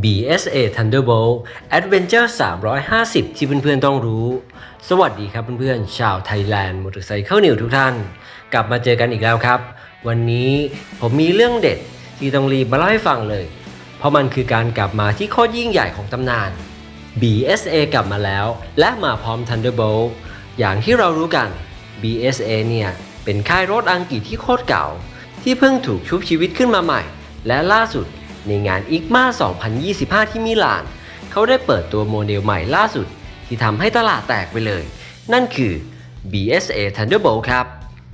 BSA Thunderbolt Adventure 350 ที่เพื่อนๆต้องรู้ สวัสดีครับเพื่อนๆ ชาวไทยแลนด์มอเตอร์ไซค์เข้านิวทุกท่าน กลับมาเจอกันอีกแล้วครับ วันนี้ผมมีเรื่องเด็ดที่ต้องรีบมาเล่าให้ฟังเลย เพราะมันคือการกลับมาที่โคตรยิ่งใหญ่ของตำนาน BSA กลับมาแล้ว และมาพร้อม Thunderbolt อย่างที่เรารู้กัน BSA เนี่ย เป็นค่ายรถอังกฤษที่โคตรเก่า ที่เพิ่งถูกชุบชีวิตขึ้นมาใหม่ และล่าสุด ในงาน ICMA 2025 ที่มิลาน เขาได้เปิดตัวโมเดลใหม่ล่าสุด ที่ทำให้ตลาดแตกไปเลย นั่นคือ BSA Thunderbolt ครับ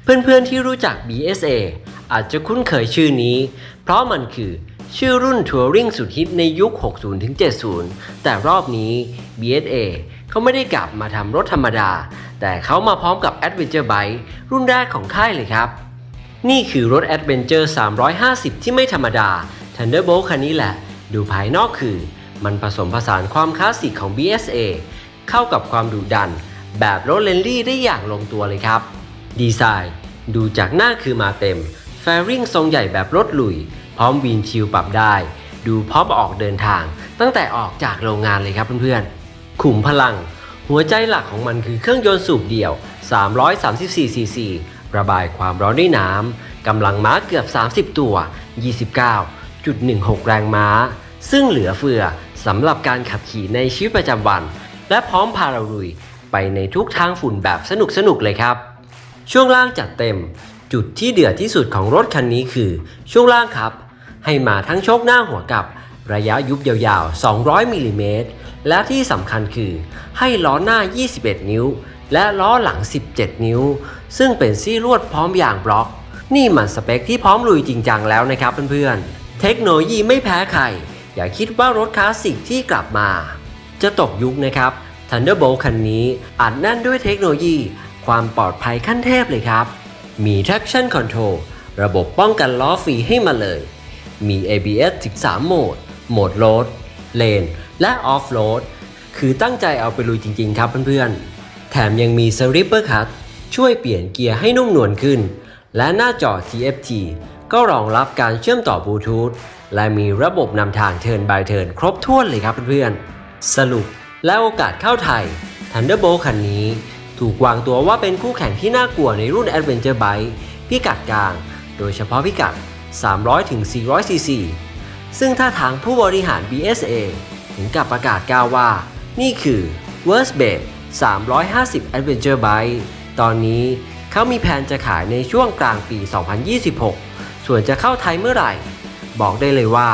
เพื่อนๆที่รู้จัก BSA อาจจะคุ้นเคยชื่อนี้ เพราะมันคือชื่อรุ่นทัวริงสุดฮิตในยุค 60-70 แต่รอบนี้ BSA เขาไม่ได้กลับมาทำรถธรรมดา แต่เขามาพร้อมกับ Adventure Bike รุ่นแรกของค่ายเลยครับ นี่คือรถ Adventure 350 ที่ไม่ธรรมดา Thunderbolt คันนี้แหละ ดูภายนอกคือ มันผสมผสานความคลาสสิกของ BSA เข้ากับความดุดัน แบบรถเลนลี่ได้อย่างลงตัวเลยครับ ดีไซน์ ดูจากหน้าคือมาเต็ม แฟริงทรงใหญ่แบบรถลุย พร้อมวินชิลปรับได้ ดูพร้อมออกเดินทาง ตั้งแต่ออกจากโรงงานเลยครับเพื่อนๆ ขุมพลัง หัวใจหลักของมันคือเครื่องยนต์สูบเดี่ยว 334ซีซีระบายความร้อนด้วยน้ำกำลังม้าเกือบ 30 ตัว 29.16 แรงม้า ซึ่งเหลือเฟือสำหรับการขับขี่ในชีวิตประจำวัน และพร้อมพาเราลุยไปในทุกทางฝุ่นแบบสนุกๆเลยครับ ช่วงล่างจัดเต็ม จุดที่เดือดที่สุดของรถคันนี้คือ ช่วงล่างครับ ให้มาทั้งโชคหน้าหัวกับระยะยุบยาวๆ 200มิลลิเมตรและที่สำคัญคือให้ล้อหน้า 21 นิ้ว และล้อหลัง 17 นิ้ว ซึ่งเป็นซี่ลวดพร้อมยางบล็อก นี่มันสเปคที่พร้อมลุยจริงจังแล้วนะครับเพื่อนๆ เทคโนโลยีไม่แพ้ใคร อย่าคิดว่ารถคลาสสิกที่กลับมา จะตกยุคนะครับ Thunderbolt คันนี้อัดแน่นด้วยเทคโนโลยี ความปลอดภัยขั้นเทพเลยครับ มี traction control ระบบป้องกันล้อฟรีให้มาเลย มี ABS 13โหมด โหมด Road Lane และ Off Road คือตั้งใจเอาไปลุยจริง ๆ ครับเพื่อนๆ แถมยังมี Slipper Cut ช่วยเปลี่ยนเกียร์ให้นุ่มนวลขึ้น และหน้าจอ TFT ก็รองรับการเชื่อมต่อบลูทูธและมีระบบนำทาง Turn by Turn ครบถ้วนเลยครับเพื่อนๆ สรุปและโอกาสเข้าไทย Thunderbolt คันนี้ ถูกวางตัวว่าเป็นคู่แข่งที่น่ากลัวในรุ่น Adventure Bike พิกัดกลาง โดยเฉพาะพิกัด 300-400 cc ซึ่งถ้าทางผู้บริหาร BSA ถึงกับประกาศกล่าวว่า นี่คือ Worst b a t 350 Adventure Bike ตอนนี้ เขามีแผนจะขายในช่วงกลางปี 2026 ส่วนจะเข้าไทยเมื่อไหร่ บอกได้เลยว่า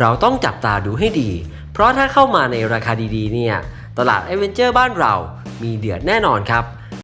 เราต้องจับตาดูให้ดี เพราะถ้าเข้ามาในราคาดีๆเนี่ย ตลาดเอเวนเจอร์บ้านเรามีเดือดแน่นอนครับ